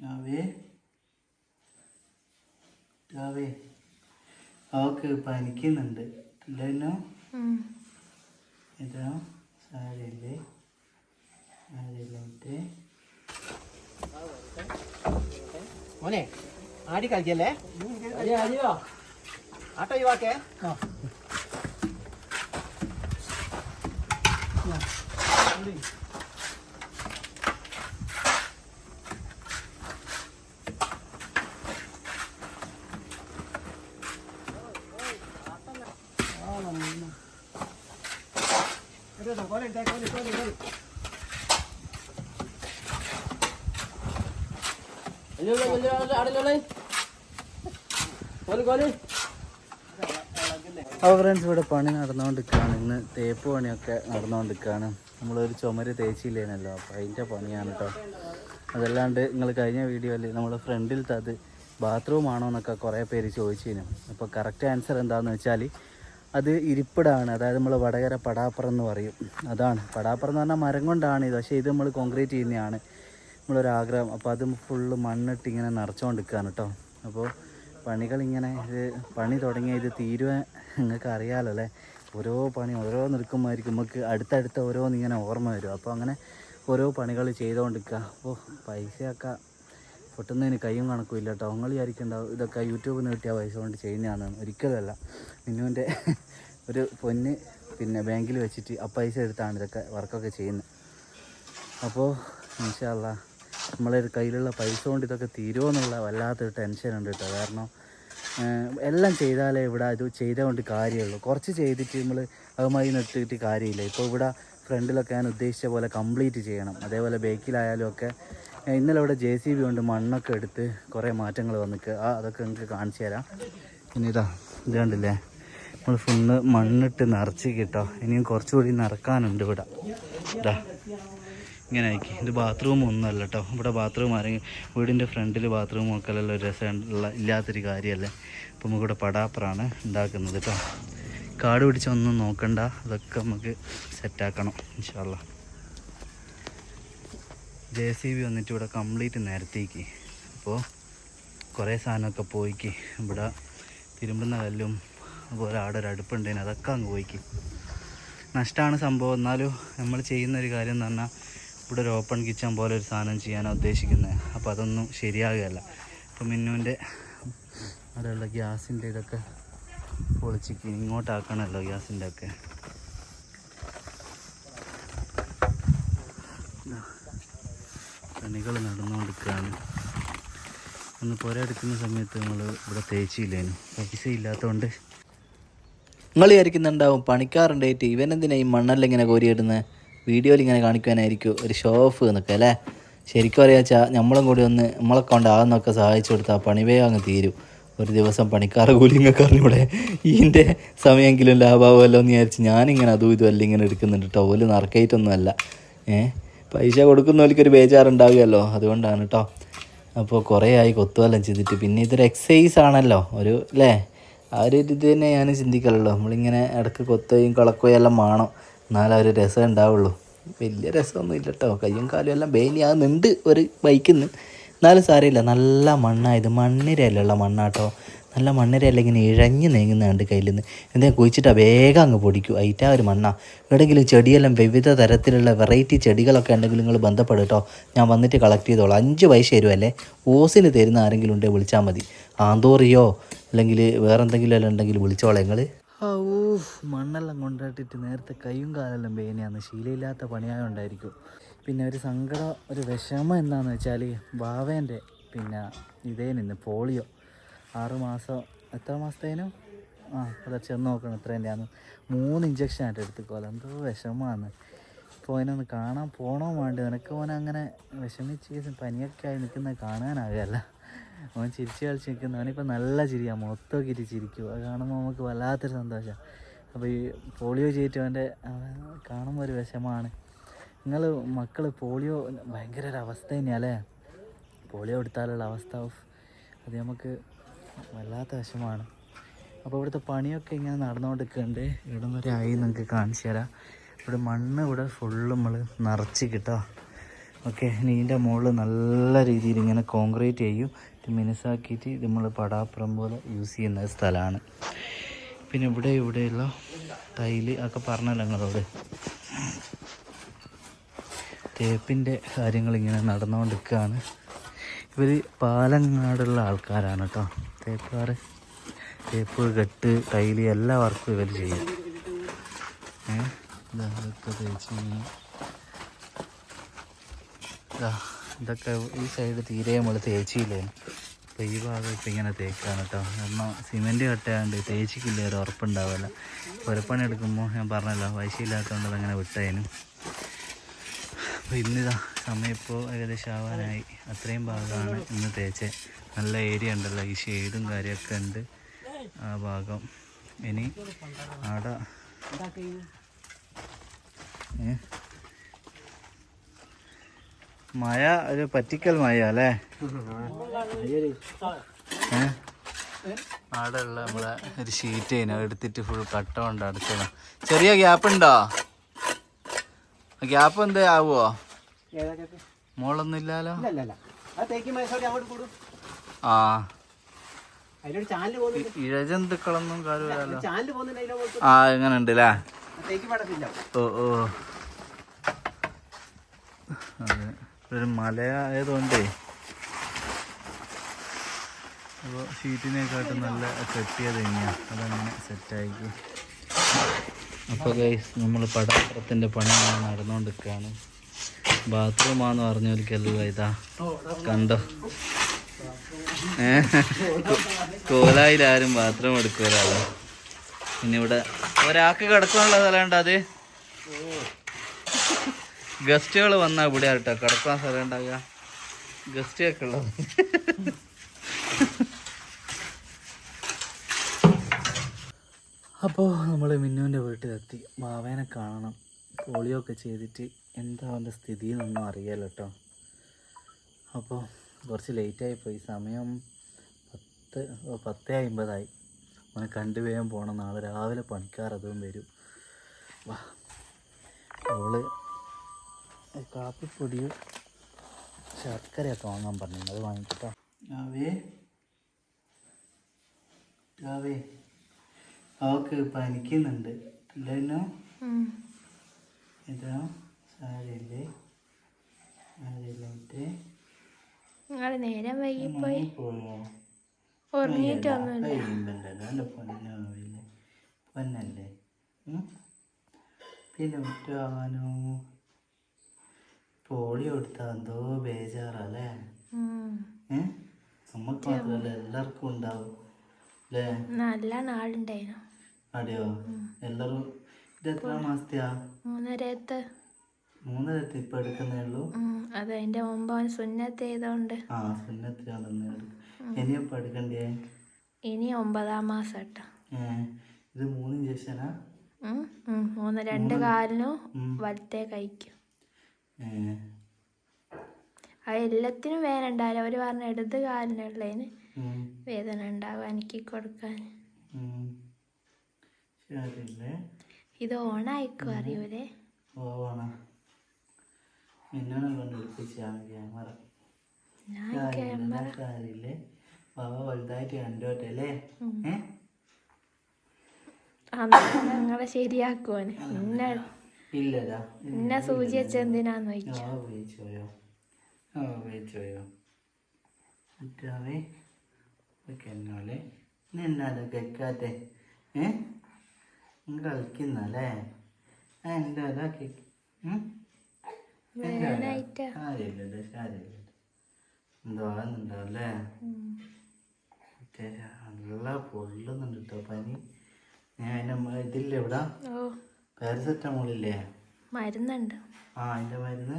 Away away അവക്ക് പനിക്കുന്നുണ്ട് ഇല്ലല്ലോ? ഇതാ സാരല്ലേ സാരല്ലേ മോനെ ആടി കളിക്കല്ലേ? ആട്ടോ ഒഴിവാക്കേ അപ്പോൾ ഫ്രണ്ട്സ് ഇവിടെ പണി നടന്നുകൊണ്ടിരിക്കുകയാണ് ഇന്ന് തേപ്പ് പണിയൊക്കെ നടന്നുകൊണ്ടിരിക്കുകയാണ് നമ്മളൊരു ചുമര് തേച്ചില്ലേനല്ലോ. അപ്പോൾ അതിന്റെ പണിയാണ് കേട്ടോ അതല്ലാണ്ട് നിങ്ങൾ കഴിഞ്ഞ വീഡിയോയിൽ നമ്മൾ ഫ്രണ്ടിലത്തെ അത് ബാത്റൂം ആണോ എന്നൊക്കെ കുറേ പേര് ചോദിച്ചിരുന്നു അപ്പോൾ കറക്റ്റ് ആൻസർ എന്താണെന്ന് വെച്ചാൽ അത് ഇരിപ്പിടാണ്. അതായത് നമ്മൾ വടകര പടാപ്പുറം എന്ന് പറയും. അതാണ്. പടാപ്പുറം എന്ന് പറഞ്ഞാൽ മരം കൊണ്ടാണ് ഇത്. പക്ഷേ ഇത് നമ്മൾ കോൺക്രീറ്റ് ചെയ്യുന്നതാണ് നമ്മളൊരാഗ്രഹം. അപ്പോൾ അത് ഫുള്ള് മണ്ണിട്ട് ഇങ്ങനെ നിറച്ചുകൊണ്ടിരിക്കുകയാണ് കേട്ടോ അപ്പോൾ പണികളിങ്ങനെ ഇത് പണി തുടങ്ങിയ ഇത് തീരുവാൻ നിങ്ങൾക്ക് അറിയാമല്ലോ അല്ലേ? ഓരോ പണി ഓരോ നിൽക്കുമ്പോഴായിരിക്കും നമുക്ക് അടുത്തടുത്ത ഓരോന്ന് ഇങ്ങനെ ഓർമ്മ വരും. അപ്പോൾ അങ്ങനെ ഓരോ പണികൾ ചെയ്തുകൊണ്ടിരിക്കുക അപ്പോൾ പൈസയൊക്കെ പൊട്ടുന്നതിന് കൈയും കണക്കുമില്ല കേട്ടോ നിങ്ങൾ വിചാരിക്കുന്നുണ്ടാവും ഇതൊക്കെ യൂട്യൂബിൽ നിന്ന് കിട്ടിയ പൈസ കൊണ്ട് ചെയ്യുന്നതാണ്. ഒരിക്കലുമല്ല. മിന്നുവിന്റെ ഒരു പൊന്ന് പിന്നെ ബാങ്കിൽ വെച്ചിട്ട് ആ പൈസ എടുത്താണ് ഇതൊക്കെ വർക്കൊക്കെ ചെയ്യുന്നത്. അപ്പോൾ ഇൻഷാല്ല നമ്മളെ കയ്യിലുള്ള പൈസ കൊണ്ട് ഇതൊക്കെ തീരുമോ എന്നുള്ള വല്ലാത്തൊരു ടെൻഷൻ ഉണ്ട് കേട്ടോ കാരണം എല്ലാം ചെയ്താലേ ഇവിടെ ഇത് ചെയ്തുകൊണ്ട് കാര്യമുള്ളൂ. കുറച്ച് ചെയ്തിട്ട് നമ്മൾ അതുമായി നിർത്തിയിട്ട് കാര്യമില്ല. ഇപ്പോൾ ഇവിടെ ഫ്രണ്ടിലൊക്കെ ഞാൻ ഉദ്ദേശിച്ച പോലെ കംപ്ലീറ്റ് ചെയ്യണം. അതേപോലെ ബേക്കിലായാലും ഒക്കെ ഇന്നലെ ഇവിടെ ജെ സി ബി കൊണ്ട് മണ്ണൊക്കെ എടുത്ത് കുറേ മാറ്റങ്ങൾ വന്നിക്ക്. ആ അതൊക്കെ നിങ്ങൾക്ക് കാണിച്ചു തരാം. പിന്നെ ഇതാ ഇത് കണ്ടില്ലേ? നമ്മൾ ഫുള്ള് മണ്ണിട്ട് നിറച്ച് കിട്ടോ. ഇനിയും കുറച്ചുകൂടി നിറക്കാനുണ്ട് ഇവിടെ. ഇതാ. ഇങ്ങനെ ആക്കി ഇത് ബാത്റൂം ഒന്നുമല്ല കേട്ടോ ഇവിടെ ബാത്റൂം ആരെങ്കിലും വീടിന്റെ ഫ്രണ്ടിൽ ബാത്റൂം ഒക്കെ അല്ലല്ലോ ഒരു രസമുള്ള ഇല്ലാത്തൊരു കാര്യമല്ലേ? അപ്പം നമുക്കിവിടെ പടാപ്പറാണ് ഉണ്ടാക്കുന്നത് കേട്ടോ കാട് പിടിച്ചൊന്നും നോക്കണ്ട. അതൊക്കെ നമുക്ക് സെറ്റാക്കണം ഇൻഷാല്ല ജെ സി ബി വന്നിട്ട് ഇവിടെ കംപ്ലീറ്റ് നിരത്തിക്ക്. അപ്പോൾ കുറേ സാധനമൊക്കെ പോയിക്ക്. ഇവിടെ തിരുമ്പുന്ന കല്ലും അതുപോലെ ആടെ ഒരു അടുപ്പുണ്ടേന് അതൊക്കെ അങ്ങ് പോയിക്ക്. നഷ്ടമാണ് സംഭവം. എന്നാലും നമ്മൾ ചെയ്യുന്നൊരു കാര്യം എന്ന് പറഞ്ഞാൽ ഇവിടെ ഒരു ഓപ്പൺ കിച്ചൺ പോലെ ഒരു സാധനം ചെയ്യാനാണ് ഉദ്ദേശിക്കുന്നത്. അപ്പോൾ അതൊന്നും ശരിയാകുകയല്ല. അപ്പോൾ മിന്നുവിന്റെ അവിടെയുള്ള ഗ്യാസിന്റെ ഇതൊക്കെ പൊളിച്ചിക്ക്. ഇങ്ങോട്ടാക്കണമല്ലോ ഗ്യാസിന്റെ ഒക്കെ. പണികൾ നടന്നുകൊണ്ടിരിക്കുകയാണ്. ഒന്ന് പുര എടുക്കുന്ന സമയത്ത് നമ്മൾ ഇവിടെ തേച്ചില്ലേനു. പൈസ ഇല്ലാത്തതുകൊണ്ട് നിങ്ങൾ വിചാരിക്കുന്നുണ്ടാവും പണിക്കാറുണ്ടായിട്ട് ഇവനെന്തിനാ ഈ മണ്ണെല്ലാം ഇങ്ങനെ കോരിയിടുന്നത് വീഡിയോയിൽ ഇങ്ങനെ കാണിക്കാനായിരിക്കും ഒരു ഷോ ഓഫ് എന്നൊക്കെ അല്ലേ? ശരിക്കും അറിയാച്ചാൽ നമ്മളും കൂടി ഒന്ന് നമ്മളെ കൊണ്ട് ആകുന്നൊക്കെ സഹായിച്ചു കൊടുത്താൽ പണിവേഗം അങ്ങ് തീരും. ഒരു ദിവസം പണിക്കാറ് കൂലിങ്ങൊക്കെ അറിഞ്ഞൂടെ ഇതിന്റെ സമയമെങ്കിലും ലാഭാവുമല്ലോ എന്ന് വിചാരിച്ച് ഞാനിങ്ങനെ അതും ഇതും എല്ലാം ഇങ്ങനെ എടുക്കുന്നുണ്ട് കേട്ടോ ഒരു നറക്കായിട്ടൊന്നും അല്ല. പൈസ കൊടുക്കുന്നവർക്കൊരു ബേജാറുണ്ടാവുകയല്ലോ. അതുകൊണ്ടാണ് കേട്ടോ അപ്പോൾ കുറേ ആയി കൊത്തുവെല്ലാം ചെയ്തിട്ട്. പിന്നെ ഇതൊരു എക്സസൈസ് ആണല്ലോ. ഒരു അല്ലേ ആ ഒരു ഇത് തന്നെ ഞാൻ ചിന്തിക്കലുള്ളൂ. നമ്മളിങ്ങനെ ഇടയ്ക്ക് കൊത്തുകയും കളക്കുകയും എല്ലാം വേണം. എന്നാലേ ഒരു രസം ഉണ്ടാവുള്ളൂ. വലിയ രസമൊന്നും ഇല്ല കേട്ടോ കയ്യും കാലും എല്ലാം ബേനിയാകുന്നുണ്ട് ഒരു ബൈക്കിൽ നിന്ന് എന്നാലും സാരമില്ല. നല്ല മണ്ണായത് മണ്ണിരയിലുള്ള മണ്ണാട്ടോ. നല്ല മണ്ണിരയല്ല ഇങ്ങനെ ഇഴഞ്ഞ് നീങ്ങുന്നുണ്ട് കയ്യിൽ നിന്ന് എന്തെങ്കിലും കുഴിച്ചിട്ടാൽ വേഗം അങ്ങ് പൊടിക്കും. അതിറ്റാ ഒരു മണ്ണാ. എവിടെയെങ്കിലും ചെടിയെല്ലാം വിവിധ തരത്തിലുള്ള വെറൈറ്റി ചെടികളൊക്കെ ഉണ്ടെങ്കിൽ നിങ്ങൾ ബന്ധപ്പെടും കേട്ടോ ഞാൻ വന്നിട്ട് കളക്ട് ചെയ്തോളാം. അഞ്ച് പൈസ തരുമല്ലേ ഓസിന് തരുന്ന ആരെങ്കിലും ഉണ്ടെങ്കിൽ വിളിച്ചാൽ മതി. ആന്തോറിയോ? അല്ലെങ്കിൽ വേറെ എന്തെങ്കിലും എല്ലാം ഉണ്ടെങ്കിൽ വിളിച്ചോളാം നിങ്ങൾ ഔ മണ്ണെല്ലാം കൊണ്ടിട്ടിട്ട് നേരത്തെ കൈയും കാലെല്ലാം വേനയാന്ന് ശീലയില്ലാത്ത പണിയായോണ്ടായിരിക്കും. പിന്നെ ഒരു സങ്കടം ഒരു വിഷമം എന്താണെന്ന് വെച്ചാൽ ബാവേന്റെ പിന്നെ ഇതേ നിന്ന് പോളിയോ. ആറുമാസം എത്ര മാസത്തേനും? ആ അത് ചെന്ന് നോക്കണം എത്രേന്റെയാന്ന്. മൂന്ന് ഇഞ്ചക്ഷൻ ആയിട്ട് എടുത്തുക്കോല എന്തോ വിഷമമാണ്. ഇപ്പോൾ അതിനൊന്ന് കാണാൻ പോകണോ വേണ്ടി? നിനക്ക് അങ്ങനെ വിഷമിച്ച് പനിയൊക്കെ ആയി നിൽക്കുന്നത് കാണാനാകുകയല്ല അവൻ ചിരിച്ച് കളിച്ച് നിൽക്കുന്ന. അവനിപ്പോൾ നല്ല ചിരിയാണ് മൊത്തമൊക്കെ ചിരിക്കും. അത് കാണുമ്പോൾ നമുക്ക് വല്ലാത്തൊരു സന്തോഷമാണ് അപ്പോൾ ഈ പോളിയോ ചെയ്തിട്ടവന്റെ കാണുമ്പോൾ ഒരു വിഷമമാണ്. നിങ്ങൾ മക്കൾ പോളിയോ ഭയങ്കര ഒരു അവസ്ഥ തന്നെയല്ലേ? പോളിയോ എടുത്താലുള്ള അവസ്ഥ ഓഫ് അത് നമുക്ക് വല്ലാത്ത വിഷമമാണ്. അപ്പോൾ ഇവിടുത്തെ പണിയൊക്കെ ഇങ്ങനെ നടന്നുകൊണ്ടിരിക്കുന്നുണ്ട് ഇവിടെ വരെ ആയി നിങ്ങൾക്ക് കാണിച്ചു തരാം. ഇവിടെ മണ്ണ് ഇവിടെ ഫുള്ള് നമ്മൾ നിറച്ച് കിട്ടോ. ഓക്കെ നീന്റെ മുകളിൽ നല്ല രീതിയിൽ ഇങ്ങനെ കോൺക്രീറ്റ് ചെയ്യും. ഇത് മിനുസാക്കിയിട്ട് നമ്മൾ പടാപ്പുറം പോലെ യൂസ് ചെയ്യുന്ന സ്ഥലമാണ് പിന്നെ ഇവിടെ ഇവിടെയുള്ള തൈൽ ഒക്കെ പറഞ്ഞല്ലോ നിങ്ങളോട്. തേപ്പിന്റെ കാര്യങ്ങൾ ഇങ്ങനെ ഇവർ പാലങ്ങാടുള്ള ആൾക്കാരാണ് കേട്ടോ തേപ്പുകാർ തേപ്പ് കെട്ട് ടൈൽ എല്ലാ വർക്കും ഇവർ ചെയ്യും. ഏഹ് ഇതൊക്കെ തേച്ച് ഇതൊക്കെ ഈ സൈഡ് തീരെ നമ്മൾ തേച്ചില്ലേ? അപ്പോൾ ഈ ഭാഗം ഇപ്പം ഇങ്ങനെ തേക്കാണ് കേട്ടോ കാരണം സിമെന്റ് കട്ടയാണ്ട് തേച്ചിക്കില്ല ഒരു ഉറപ്പുണ്ടാവില്ല പുരപ്പണി എടുക്കുമ്പോൾ ഞാൻ പറഞ്ഞല്ലോ പൈസ ഇല്ലാത്തതുകൊണ്ട് അതങ്ങനെ വിട്ടതിനും അപ്പോൾ ഇന്നിതാ സമയം ഇപ്പോൾ ഏകദേശം ആവാനായി. അത്രയും ഭാഗമാണ് ഇന്ന് തേച്ച്. നല്ല ഏരിയ ഉണ്ടല്ലോ ഈ ഷെയ്ഡും കാര്യമൊക്കെ ഉണ്ട് ആ ഭാഗം. ഇനി അവിടെ ഏ? മഴ ഒരു പറ്റിക്കൽ മഴ അല്ലേ അവിടെയുള്ള നമ്മളെ ഒരു ഷീറ്റ് അതിനെ എടുത്തിട്ട് ഫുൾ കട്ട കൊണ്ട് ചെറിയ ഗ്യാപ്പ് ഉണ്ടോ? ഗ്യാപ്പ് എന്തേ ആവുമോ? മോളൊന്നും ഇല്ലാലോ? ഇല്ല ഇല്ല ഇല്ല. അത് തേക്കും മൈസോടി അങ്ങോട്ട് കൂടും. ആ. അതിലൊരു ചാനൽ പോകുന്നുണ്ട്. ഇഴജന്തുക്കളൊന്നും കാര്യമില്ലല്ലോ ആ ഇങ്ങനെ ഉണ്ട് അല്ലേ തേക്ക് പടത്തില്ല. ഓ ഓ. അതെ ഒരു മല ആയതുകൊണ്ടേ അപ്പോൾ ഷീറ്റിനെക്കാട്ടും നല്ല കെട്ടിയത് തന്നെയാണ് അതങ്ങനെ സെറ്റാക്കി അപ്പോൾ ഗൈസ് നമ്മൾ പടാത്രത്തിന്റെ പണി നടന്നുകൊണ്ടിരിക്കുകയാണ് ബാത്റൂമാന്ന് പറഞ്ഞവർക്കെല്ലാം ഇതാ. കണ്ടോ? കോലായിൽ ആരും ബാത്റൂം എടുക്കൂലല്ലോ ഇനി ഇവിടെ ഒരാൾക്ക് കിടക്കാനുള്ള സ്ഥലമുണ്ട് അത്? ഗസ്റ്റുകൾ വന്നാൽ ഇവിടെ ആട്ടോ കിടക്കാൻ സ്ഥലം ഉണ്ടാകുക ഗസ്റ്റുകളൊക്കെ ഉള്ളത്. അപ്പോൾ നമ്മൾ മിന്നുവിന്റെ വീട്ടിലെത്തി. മാവേനെ കാണണം. പോളിയോ ഒക്കെ ചെയ്തിട്ട് എന്താ അവന്റെ സ്ഥിതി എന്നൊന്നും അറിയാലോ കേട്ടോ. അപ്പോൾ കുറച്ച് ലേറ്റായി പോയി. സമയം പത്ത് പത്തേ അമ്പതായി അവനെ കണ്ടു വേഗം പോകണം നാളെ രാവിലെ പണിക്കാർ അതും വരും. വാ. അവൾ കാപ്പിപ്പൊടിയും ശർക്കരയൊക്കെ വാങ്ങാൻ പറഞ്ഞു അത് വാങ്ങിക്കട്ടോ. രാവേ. രാവേ അവക്ക് പനിക്കുന്നുണ്ട് ഇല്ലല്ലോ ഇതാ സാരല്ലേ സാരല്ലേ നിങ്ങൾ നേരം വൈകിപ്പോയി. ഉറങ്ങിയിട്ടൊന്നുമില്ല പൊന്നല്ലേ? പിന്നെ വിട്ടാവാനോ പോളിയോ എടുത്താൽ എന്തോ ബേജാറല്ലേ? നമുക്ക് മാത്രമല്ല എല്ലാവർക്കും ഉണ്ടാവും അല്ലേ നല്ല നാളുണ്ടായിരുന്നു അതെയോ? എല്ലാവരും ഇത് എത്ര മാസത്തെയാ? മൂന്നരത്ത് മൂന്നരത്ത് ഇപ്പൊ എടുക്കുന്നേ ഉള്ളൂ? അതെ അതിന്റെ മുമ്പ് അവൻ സുന്നത്ത് ചെയ്തോണ്ട്. ആ സുന്നത്തിലാണെന്ന് ഇനിയപ്പോ എടുക്കണ്ടേ? ഇനി ഒമ്പതാം മാസം കേട്ടോ ഇത് മൂന്ന് ഇഞ്ചക്ഷനാ. മൂന്ന് രണ്ട് കാലിനും വലത്തേ കഴിക്കും എല്ലാത്തിനും വേദന ഉണ്ടാവില്ല. അവർ പറഞ്ഞ ഇടത് കാലിനുള്ളതിന്. വേദന ഉണ്ടാവും എനിക്ക് കൊടുക്കാൻ. ഇത് ഓണായിക്കും അറിയൂലേ? ശരിയാക്കുവാണ് എന്നോട് കാര്യമില്ല കാര്യമില്ലേ ഇല്ലടാ ഇന്ന സൂചി വെച്ച എന്തിനാന്ന് ചോദിച്ചു? ആ ഉപയോഗിച്ചോയോ. ആ ഉപയോഗിച്ചോയോ. മറ്റാവേ എന്നോലെ എന്നാലോ കേൾക്കാത്തെ ഏ? കളിക്കുന്നല്ലേ? എന്താ അതാ കേക്ക് കാര്യമില്ലല്ലോ കാര്യമില്ല എന്തോ ആകുന്നുണ്ടാവല്ലേ നല്ല പൊള്ളുന്നുണ്ട് കേട്ടോ പനി. ഞാൻ ഇതില്ലേ ഇവിടെ. പാരസെറ്റമോളില്ലേ? മരുന്നുണ്ട്. ആ അതിന്റെ മരുന്ന്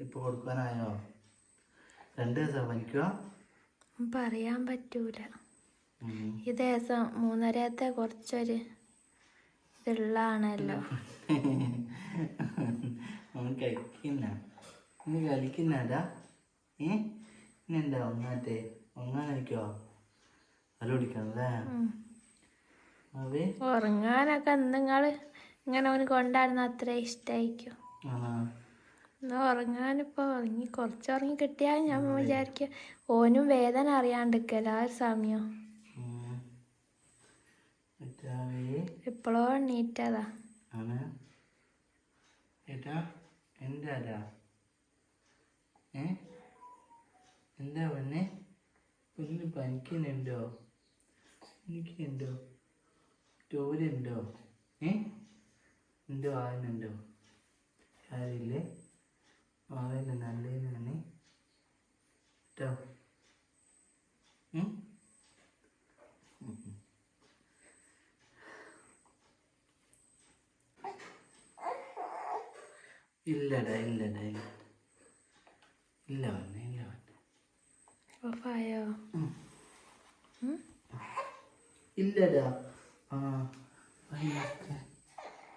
ഇപ്പോൾ കൊടുക്കാനായോ? രണ്ട് ദിവസം പനിക്കുക പറയാൻ പറ്റൂല. ഈ ദിവസം മൂന്നരത്തെ കുറച്ചൊരു ഇതുള്ളതാണല്ലോ. കഴിക്കുന്ന. കളിക്കുന്നടാ ഏ? ഇന്നെന്താ ഒന്നാത്തെ ഒന്നാൻ കളിക്കോ അല കുടിക്കണല്ലേ അവേ. ഉറങ്ങാനൊക്കെ നിങ്ങൾ ഇങ്ങനെ അവന് കൊണ്ടാടുന്ന അത്ര ഇഷ്ടമായിരിക്കും എന്നാ ഉറങ്ങാനിപ്പോ. ഉറങ്ങി കുറച്ച് ഉറങ്ങി കിട്ടിയാൽ ഞാൻ വിചാരിക്ക ഓനും വേദന അറിയാണ്ടിരിക്കല്ല ആ ഒരു സമയം. എപ്പോഴോ എണീറ്റതാ. ആണ്. ഏട്ടാ എന്താടാ? ഏ? എന്താ പൊന്നെ? ഒന്ന് പനിക്കുന്നുണ്ടോ? എനിക്കുണ്ടോ? ഉണ്ടോ ഏ? എന്തോ വായനുണ്ടോ കാര്യമില്ലേ വായന നല്ലതിനാണ് കേട്ടോ. ഇല്ലടാ ഇല്ലടാ ഇല്ല ഇല്ല.